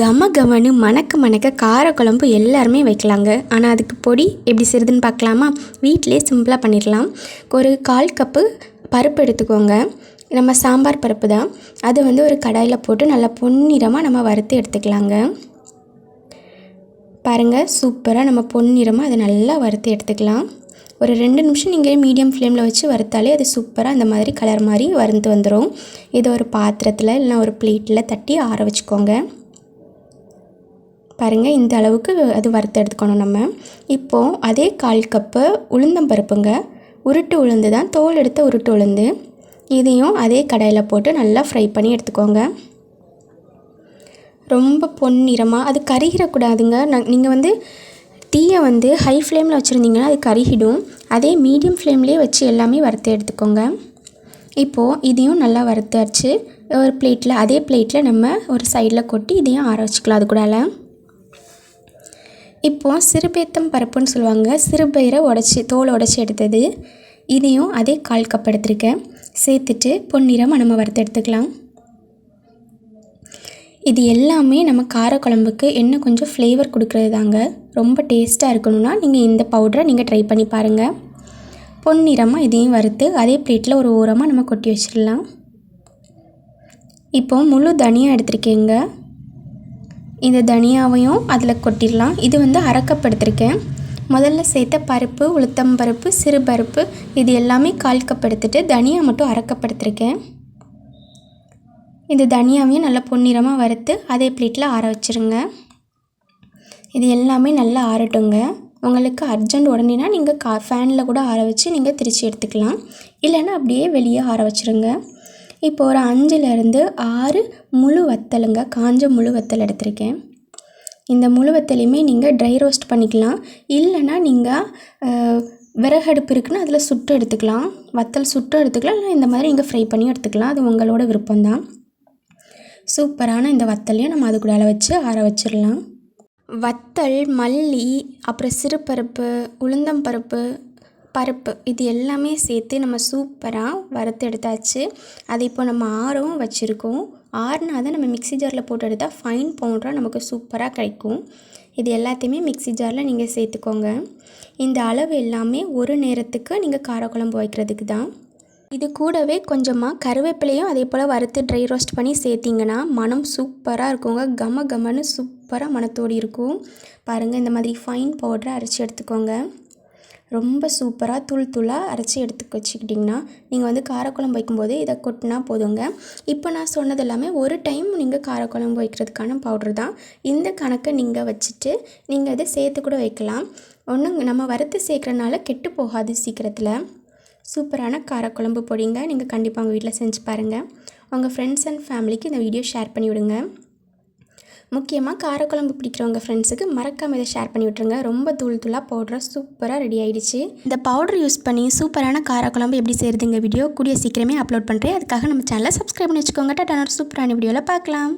கம கமனு மணக்க மணக்க காரக்குழம்பு எல்லாருமே வைக்கலாங்க. ஆனால் அதுக்கு பொடி எப்படி செய்யுதுன்னு பார்க்கலாமா? வீட்டிலே சிம்பிளாக பண்ணிடலாம். ஒரு கால் கப்பு பருப்பு எடுத்துக்கோங்க. நம்ம சாம்பார் பருப்பு தான். அது வந்து ஒரு கடாயில் போட்டு நல்லா பொன்னிறமாக நம்ம வறுத்து எடுத்துக்கலாங்க. பாருங்கள் சூப்பராக நம்ம பொன்னிறமாக அதை நல்லா வறுத்து எடுத்துக்கலாம். ஒரு ரெண்டு நிமிஷம் நீங்கள் மீடியம் ஃப்ளேமில் வச்சு வறுத்தாலே அது சூப்பராக அந்த மாதிரி கலர் மாதிரி வறுத்து வந்துடும் இதை ஒரு பாத்திரத்தில் இல்லைனா ஒரு பிளேட்டில் தட்டி ஆற வச்சுக்கோங்க. பாருங்கள் இந்த அளவுக்கு அது வறுத்து எடுத்துக்கணும் நம்ம. இப்போது அதே கால் கப்பு உளுந்தம் பருப்புங்க. உருட்டு உளுந்து தான் தோல் எடுத்த உருட்டு உளுந்து. இதையும் அதே கடாயில் போட்டு நல்லா ஃப்ரை பண்ணி எடுத்துக்கோங்க. ரொம்ப பொன்னிறமாக அது கருகிடக்கூடாதுங்க. நீங்கள் வந்து தீயை வந்து ஹை ஃப்ளேமில் வச்சுருந்தீங்கன்னா அது கருகிடும். அதே மீடியம் ஃப்ளேம்லேயே வச்சு எல்லாமே வறுத்து எடுத்துக்கோங்க. இப்போது இதையும் நல்லா வறுத்தாச்சு. ஒரு பிளேட்டில் அதே பிளேட்டில் நம்ம ஒரு சைடில் கொட்டி இதையும் ஆற வச்சுக்கலாம் அது கூடால இப்போது சிறுபேத்தம் பருப்புன்னு சொல்லுவாங்க. சிறுபயிரை உடச்சி தோல் உடச்சி எடுத்தது. இதையும் அதே கால் கப் எடுத்திருக்கேன். சேர்த்துட்டு பொன்னிறம் நம்ம வறுத்து எடுத்துக்கலாம். இது எல்லாமே நம்ம காரக்குழம்புக்கு என்ன கொஞ்சம் ஃப்ளேவர் கொடுக்குறது தாங்க ரொம்ப டேஸ்ட்டாக இருக்கணும்னா நீங்கள் இந்த பவுடரை நீங்கள் ட்ரை பண்ணி பாருங்கள் பொன்னிறமாக இதையும் வறுத்து அதே பிளேட்டில் ஒரு ஓரமாக நம்ம கொட்டி வச்சிடலாம். இப்போது முழு தனியாக எடுத்திருக்கேங்க. இந்த தனியாவையும் அதில் கொட்டிடலாம். இது வந்து அரைக்கப்படுத்திருக்கேன் முதல்ல சேர்த்த பருப்பு உளுத்தம் பருப்பு சிறு பருப்பு இது எல்லாமே கால்கப்படுத்திட்டு தனியாக மட்டும் அறக்கப்படுத்திருக்கேன். இந்த தனியாவையும் நல்லா பொன்னிறமாக வறுத்து அதே பிளேட்டில் ஆற வச்சுருங்க. இது எல்லாமே நல்லா ஆறட்டுங்க. உங்களுக்கு அர்ஜெண்ட் உடனேனா நீங்கள் கா ஃபேனில் கூட ஆற வச்சு நீங்கள் திருச்சி எடுத்துக்கலாம். இல்லைன்னா அப்படியே வெளியே ஆற வச்சுருங்க. இப்போ ஒரு அஞ்சுலேருந்து ஆறு முழு வத்தலுங்க. காஞ்ச முழு வத்தல் எடுத்திருக்கேன். இந்த முழு வத்தலையுமே நீங்கள் ட்ரை ரோஸ்ட் பண்ணிக்கலாம். இல்லைன்னா நீங்கள் விறகடுப்பு இருக்குன்னா அதில் சுட்டு எடுத்துக்கலாம். வத்தல் சுட்டு எடுத்துக்கலாம். இல்லை இந்த மாதிரி நீங்கள் ஃப்ரை பண்ணி எடுத்துக்கலாம். அது உங்களோட விருப்பம்தான். சூப்பரான இந்த வத்தலையும் நம்ம அதுக்குள்ளால வச்சு ஆற வச்சிடலாம். வத்தல் மல்லி அப்புறம் சிறுபருப்பு உளுந்தம்பருப்பு பருப்பு இது எல்லாமே சேர்த்து நம்ம சூப்பராக வறுத்து எடுத்தாச்சு. அதை இப்போ நம்ம ஆறவும் வச்சுருக்கோம். ஆறுனா தான் நம்ம மிக்ஸி ஜாரில் போட்டு எடுத்தால் ஃபைன் பவுடராக நமக்கு சூப்பராக கிடைக்கும். இது எல்லாத்தையுமே மிக்ஸி ஜாரில் நீங்கள் சேர்த்துக்கோங்க. இந்த அளவு எல்லாமே ஒரு நேரத்துக்கு நீங்கள் காரக்குழம்பு வைக்கிறதுக்கு தான். இது கூடவே கொஞ்சமாக கருவேப்பிலையும் அதே போல் வறுத்து ட்ரை ரோஸ்ட் பண்ணி சேர்த்திங்கன்னா மனம் சூப்பராக இருக்குங்க. கம கமன்னு சூப்பராக மனத்தோடு இருக்கும். பாருங்கள் இந்த மாதிரி ஃபைன் பவுடரை அரைச்சி எடுத்துக்கோங்க. ரொம்ப சூப்பராக தூள் தூளாக அரைச்சி எடுத்து வச்சுக்கிட்டிங்கன்னா நீங்கள் வந்து காரக்குழம்பு வைக்கும்போது இதை கொட்டினா போதுங்க. இப்போ நான் சொன்னது எல்லாமே ஒரு டைம் நீங்கள் காரக்குழம்பு வைக்கிறதுக்கான பவுடர் தான். இந்த கணக்கை நீங்கள் வச்சுட்டு நீங்கள் இதை சேர்த்து கூட வைக்கலாம். ஒன்றும் நம்ம வறுத்து சேர்க்குறனால கெட்டு போகாது சீக்கிரத்தில். சூப்பரான காரக்குழம்பு பொடிங்க நீங்கள் கண்டிப்பாக உங்கள் வீட்டில் செஞ்சு பாருங்கள் உங்கள் ஃப்ரெண்ட்ஸ் அண்ட் ஃபேமிலிக்கு இந்த வீடியோ ஷேர் பண்ணி விடுங்க முக்கியமாக காரக்குழம்பு பிடிக்கிறவங்க ஃப்ரெண்ட்ஸுக்கு மறக்காமல் இதை ஷேர் பண்ணி விட்ருங்க ரொம்ப தூள் தூளாக பவுடராக சூப்பராக ரெடி ஆகிடுச்சு இந்த பவுடர் யூஸ் பண்ணி சூப்பரான காரக்குழம்பு எப்படி செய்கிறதுங்க வீடியோ கூடிய சீக்கிரமே அப்லோட் பண்ணுறேன் அதுக்காக நம்ம சேனலை சப்ஸ்கிரைப் பண்ணி வச்சுக்கோங்க. டாட்டா சூப்பரான வீடியோவில் பார்க்கலாம்.